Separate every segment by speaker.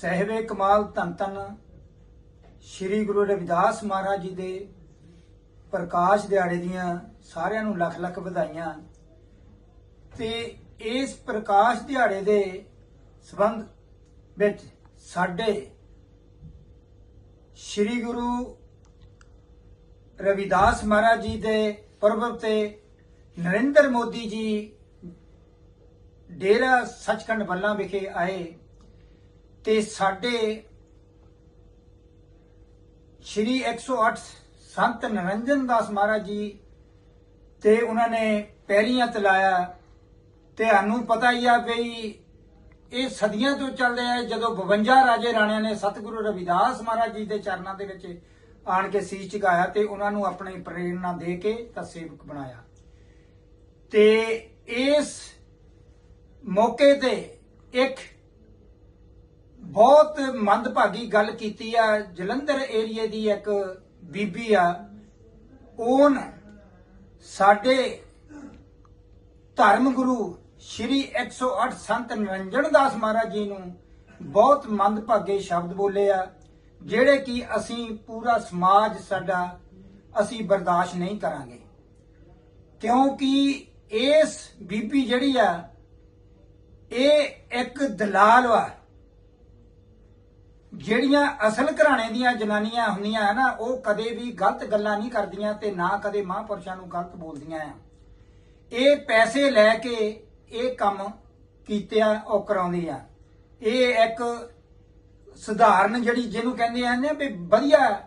Speaker 1: ਸਹਿਬੇ ਕਮਾਲ ਧੰਨ ਧੰਨ ਸ੍ਰੀ ਗੁਰੂ ਰਵਿਦਾਸ ਮਹਾਰਾਜ ਜੀ ਦੇ ਪ੍ਰਕਾਸ਼ ਦਿਹਾੜੇ ਦੀਆਂ ਸਾਰਿਆਂ ਨੂੰ ਲੱਖ ਲੱਖ ਵਧਾਈਆਂ। ਤੇ ਇਸ ਪ੍ਰਕਾਸ਼ ਦਿਹਾੜੇ ਦੇ ਸਬੰਧ ਵਿੱਚ ਸਾਡੇ ਸ੍ਰੀ ਗੁਰੂ ਰਵਿਦਾਸ ਮਹਾਰਾਜ ਜੀ ਦੇ ਪਰਵ ਤੇ ਨਰਿੰਦਰ ਮੋਦੀ ਜੀ ਡੇਰਾ ਸੱਚਖੰਡ ਵੱਲਾਂ ਵਿਖੇ ਆਏ। ਤੇ ਸਾਡੇ ਸ਼੍ਰੀ 108 ਸੰਤ ਨਰੰਜਨ ਦਾਸ ਮਹਾਰਾਜ ਜੀ ਤੇ ਉਹਨਾਂ ਨੇ ਪੈਰੀਆਂ ਤਲਾਇਆ ਤੇ ਸਾਨੂੰ ਪਤਾ ਹੀ ਆ ਬਈ ਇਹ ਸਦੀਆਂ ਤੋਂ ਚੱਲ ਰਿਹਾ ਜਦੋਂ 52 ਰਾਜੇ ਰਾਣਿਆਂ ਨੇ ਸਤਿਗੁਰੂ ਰਵਿਦਾਸ ਮਹਾਰਾਜ ਜੀ ਦੇ ਚਰਨਾਂ ਦੇ ਵਿੱਚ ਆਣ ਕੇ ਸੀਸ ਝੁਕਾਇਆ ਤੇ ਉਹਨਾਂ ਨੂੰ ਆਪਣੀ ਪ੍ਰੇਰਣਾ ਦੇ ਕੇ ਤਾਂ ਸੇਵਕ ਬਣਾਇਆ। ਤੇ ਇਸ ਮੌਕੇ ਤੇ ਇੱਕ ਬਹੁਤ ਮੰਦਭਾਗੀ ਗੱਲ ਕੀਤੀ ਆ। ਜਲੰਧਰ ਏਰੀਏ ਦੀ ਇੱਕ ਬੀਬੀ ਆ ਉਹਨ ਸਾਡੇ ਧਰਮ ਗੁਰੂ ਸ਼੍ਰੀ 108 ਸੰਤ ਨਿਰੰਜਨ ਦਾਸ ਮਹਾਰਾਜ ਜੀ ਨੂੰ ਬਹੁਤ ਮੰਦਭਾਗੇ ਸ਼ਬਦ ਬੋਲੇ ਆ, ਜਿਹੜੇ ਕਿ ਅਸੀਂ ਪੂਰਾ ਸਮਾਜ ਸਾਡਾ ਅਸੀਂ ਬਰਦਾਸ਼ਤ ਨਹੀਂ ਕਰਾਂਗੇ। ਕਿਉਂਕਿ ਇਸ ਬੀਬੀ ਜਿਹੜੀ ਆ, ਇਹ ਇੱਕ ਦਲਾਲ ਵਾ ਜਿਹੜੀਆਂ ਅਸਲ ਘਰਾਣੇ ਦੀਆਂ ਜਨਾਨੀਆਂ ਹੁੰਦੀਆਂ ਹੈ ਨਾ, ਉਹ ਕਦੇ ਵੀ ਗਲਤ ਗੱਲਾਂ ਨਹੀਂ ਕਰਦੀਆਂ ਤੇ ਨਾ ਕਦੇ ਮਹਾਂਪੁਰਸ਼ਾਂ ਨੂੰ ਗਲਤ ਬੋਲਦੀਆਂ ਆ। ਇਹ ਪੈਸੇ ਲੈ ਕੇ ਇਹ ਕੰਮ ਕੀਤਿਆ ਉਹ ਕਰਾਉਂਦੀ ਆ। ਇਹ ਇੱਕ ਸਧਾਰਨ ਜਿਹੜੀ ਜਿਹਨੂੰ ਕਹਿੰਦੇ ਆ ਨੇ ਵੀ ਵਧੀਆ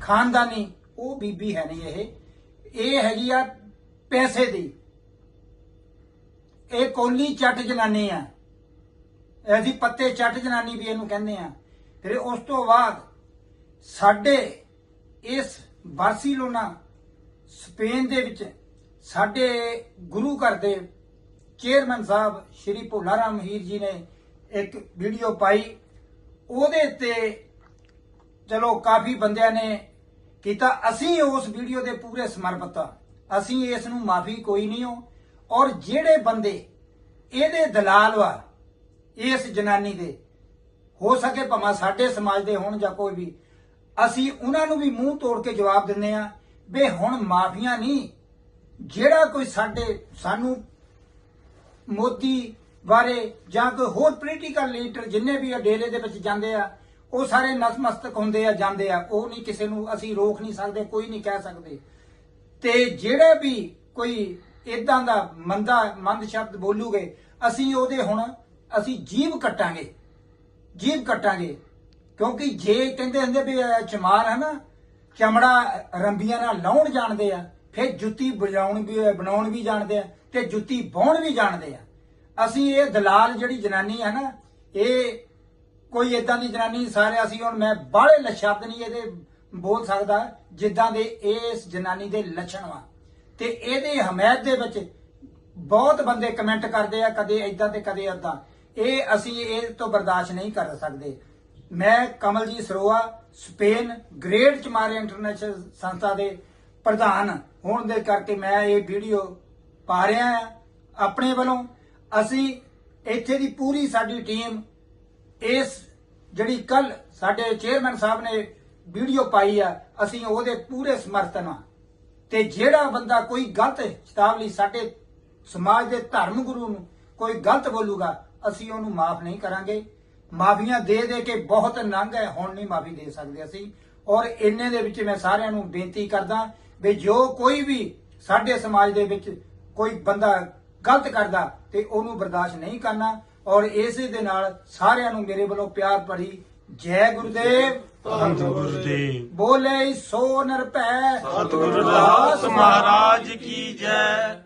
Speaker 1: ਖਾਨਦਾਨੀ, ਉਹ ਬੀਬੀ ਹੈ ਨਹੀਂ ਇਹ। ਇਹ ਹੈਗੀ ਆ ਪੈਸੇ ਦੀ। ਇਹ ਕੋਲੀ ਚੱਟ ਜਨਾਨੀ ਆ। ਐਸੀ ਪੱਤੇ ਚੱਟ ਜਨਾਨੀ ਵੀ ਇਹਨੂੰ ਕਹਿੰਦੇ ਆ। ਫਿਰ ਉਸ ਤੋਂ ਬਾਅਦ ਸਾਡੇ ਇਸ ਬਾਰਸੀਲੋਨਾ ਸਪੇਨ ਦੇ ਵਿੱਚ ਸਾਡੇ ਗੁਰੂ ਘਰ ਦੇ ਚੇਅਰਮੈਨ ਸਾਹਿਬ ਸ਼੍ਰੀ ਭੋਲਾ ਰਾਮ ਹੀਰ ਜੀ ਨੇ ਇੱਕ ਵੀਡੀਓ ਪਾਈ। ਉਹਦੇ ਤੇ ਚਲੋ ਕਾਫੀ ਬੰਦਿਆਂ ਨੇ ਕੀਤਾ। ਅਸੀਂ ਉਸ ਵੀਡੀਓ ਦੇ ਪੂਰੇ ਸਮਰਪਿਤ ਆ। ਅਸੀਂ ਇਸ ਨੂੰ ਮਾਫੀ ਕੋਈ ਨਹੀਂ ਹੋ। ਔਰ ਜਿਹੜੇ ਬੰਦੇ ਇਹਦੇ ਦਲਾਲ ਵਾ ਇਸ ਜਨਾਨੀ ਦੇ ਹੋ ਸਕੇ ਭਾਵੇਂ ਸਾਡੇ ਸਮਾਜ ਦੇ ਹੋਣ ਜਾਂ ਕੋਈ ਵੀ। ਅਸੀਂ ਉਹਨਾਂ ਨੂੰ ਵੀ ਮੂੰਹ ਤੋੜ ਕੇ ਜਵਾਬ ਦਿੰਦੇ ਆ ਵੀ ਹੁਣ ਮਾਫੀਆਂ ਨਹੀਂ, ਜਿਹੜਾ ਕੋਈ ਸਾਡੇ, ਸਾਨੂੰ ਮੋਦੀ ਬਾਰੇ ਜਾਂ ਕੋਈ ਹੋਰ ਪੋਲੀਟੀਕਲ ਲੀਡਰ ਜਿੰਨੇ ਵੀ ਆ ਡੇਰੇ ਦੇ ਵਿੱਚ ਜਾਂਦੇ ਆ, ਉਹ ਸਾਰੇ ਨਤਮਸਤਕ ਹੁੰਦੇ ਆ, ਜਾਂਦੇ ਆ। ਉਹ ਨਹੀਂ ਕਿਸੇ ਨੂੰ ਅਸੀਂ ਰੋਕ ਨਹੀਂ ਸਕਦੇ, ਕੋਈ ਨਹੀਂ ਕਹਿ ਸਕਦੇ। ਤੇ ਜਿਹੜਾ ਵੀ ਕੋਈ ਇਦਾਂ ਦਾ ਮੰਦਾ, ਮੰਦ ਸ਼ਬਦ ਬੋਲੂਗੇ, ਅਸੀਂ ਉਹਦੇ ਹੁਣ, ਅਸੀਂ ਜੀਵ ਕੱਟਾਂਗੇ। ਜੀਭ ਕੱਟਾਂਗੇ। ਕਿਉਂਕਿ ਜੇ ਕਹਿੰਦੇ ਹੁੰਦੇ ਵੀ ਚਮਾਰ ਹੈ ਨਾ, ਚਮੜਾ ਰੰਬੀਆਂ ਨਾਲ ਲਾਉਣ ਜਾਣਦੇ ਆ, ਫਿਰ ਜੁੱਤੀ ਬਜਾਉਣ ਵੀ, ਬਣਾਉਣ ਵੀ ਜਾਣਦੇ ਆ ਤੇ ਜੁੱਤੀ ਪਾਉਣ ਵੀ ਜਾਣਦੇ ਆ। ਅਸੀਂ ਇਹ ਦਲਾਲ ਜਿਹੜੀ ਜਨਾਨੀ ਹੈ ਨਾ, ਇਹ ਕੋਈ ਇਦਾਂ ਦੀ ਜਨਾਨੀ ਸਾਰੇ ਅਸੀਂ ਹੁਣ ਮੈਂ ਬਾਹਲੇ ਸ਼ਬਦ ਨਹੀਂ ਇਹਦੇ ਬੋਲ ਸਕਦਾ, ਜਿੱਦਾਂ ਦੇ ਇਸ ਜਨਾਨੀ ਦੇ ਲੱਛਣ ਵਾ। ਤੇ ਇਹਦੇ ਹਮਾਇਤ ਦੇ ਵਿੱਚ ਬਹੁਤ ਬੰਦੇ ਕਮੈਂਟ ਕਰਦੇ ਆ, ਕਦੇ ਇਦਾਂ ਤੇ ਕਦੇ ਏਦਾਂ ਇਹ ਅਸੀਂ ਇਹ ਤੋਂ ਬਰਦਾਸ਼ਤ ਨਹੀਂ ਕਰ ਸਕਦੇ। ਮੈਂ Kamaljit Saroa, Spain, great Chamare international ਸੰਸਥਾ ਦੇ ਪ੍ਰਧਾਨ ਹੋਣ ਦੇ ਕਰਕੇ ਮੈਂ ਇਹ ਵੀਡੀਓ ਪਾ ਰਿਹਾ ਹਾਂ ਆਪਣੇ ਵੱਲੋਂ। ਅਸੀਂ ਇੱਥੇ ਦੀ ਪੂਰੀ ਸਾਡੀ ਟੀਮ ਇਸ ਜਿਹੜੀ ਕੱਲ ਸਾਡੇ ਚੇਅਰਮੈਨ ਸਾਹਿਬ ਨੇ ਵੀਡੀਓ ਪਾਈ ਆ, ਅਸੀਂ ਉਹਦੇ ਪੂਰੇ ਸਮਰਥਨ ਆ ਤੇ ਜਿਹੜਾ ਬੰਦਾ ਕੋਈ ਗਲਤ ਚੇਤਾਵਨੀ ਸਾਡੇ ਸਮਾਜ ਦੇ ਧਰਮ ਗੁਰੂ ਨੂੰ ਕੋਈ ਗਲਤ ਬੋਲੂਗਾ ਅਸੀਂ ਉਹਨੂੰ ਮਾਫ ਨਹੀਂ ਕਰਾਂਗੇ। ਮਾਫੀਆਂ ਦੇ ਦੇ ਕੇ ਬਹੁਤ ਨੰਗ ਹੈ, ਹੁਣ ਨਹੀਂ ਮਾਫੀ ਦੇ ਸਕਦੇ ਅਸੀਂ। ਔਰ ਇੰਨੇ ਦੇ ਵਿੱਚ ਮੈਂ ਸਾਰਿਆਂ ਨੂੰ ਬੇਨਤੀ ਕਰਦਾ ਵੀ ਜੋ ਕੋਈ ਵੀ ਸਾਡੇ ਸਮਾਜ ਦੇ ਵਿੱਚ ਕੋਈ ਬੰਦਾ ਗਲਤ ਕਰਦਾ ਤੇ ਉਹਨੂੰ ਬਰਦਾਸ਼ਤ ਨਹੀਂ ਕਰਨਾ। ਔਰ ਇਸੇ ਦੇ ਨਾਲ ਸਾਰਿਆਂ ਨੂੰ ਮੇਰੇ ਵੱਲੋਂ ਪਿਆਰ ਭਰੀ ਜੈ ਗੁਰਦੇਵ।
Speaker 2: ਧੰਨ ਗੁਰਦੇਵ
Speaker 1: ਬੋਲੇ ਸੋ ਨਰਪੈ
Speaker 2: ਸਤਿਗੁਰ ਦਾਸ ਮਹਾਰਾਜ ਕੀ ਜੈ।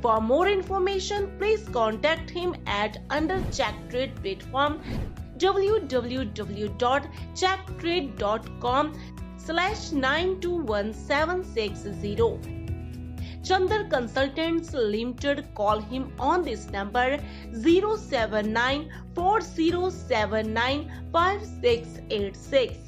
Speaker 3: For more information, please contact him at Under Check platform www.checktrade.com slash 921760. Chandar Consultants Limited call him on this number 079 4079 5686.